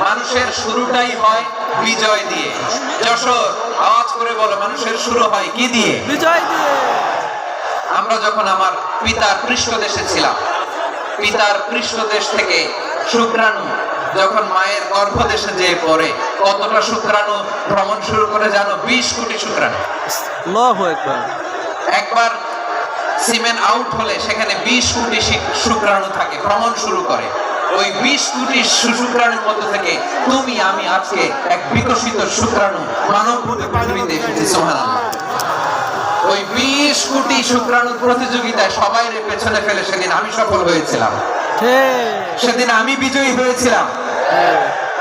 মানুষের শুরুটাই হয় বিজয় দিয়ে। যশোর আওয়াজ করে বলো মানুষের শুরু হয় কি দিয়ে? বিজয় দিয়ে। আমরা যখন আমার পিতার পৃষ্ঠদেশে ছিলাম পিতার পৃষ্ঠদেশ থেকে শুক্রাণু যখন মায়ের গর্ভদেশে যেয়ে পড়ে কতটা শুক্রাণু ভ্রমণ শুরু করে জানো? বিশ কোটি শুক্রাণু। একবার একবার সিমেন্ট আউট হলে সেখানে বিশ কোটি শুক্রাণু থাকে ভ্রমণ শুরু করে। ওই বিশ কোটি শুক্রাণুর মধ্যে থেকে তুমি আমি আজকে এক বিকশিত শুক্রাণু মানব রূপে পৃথিবীতে এসেছি সুবহানাল্লাহ। ওই বিশ কোটি শুক্রাণুর প্রতিযোগিতায় সবাই পেছনে ফেলে সেদিন আমি সফল হয়েছিলাম। ঠিক। সেদিন আমি বিজয়ী হয়েছিলাম।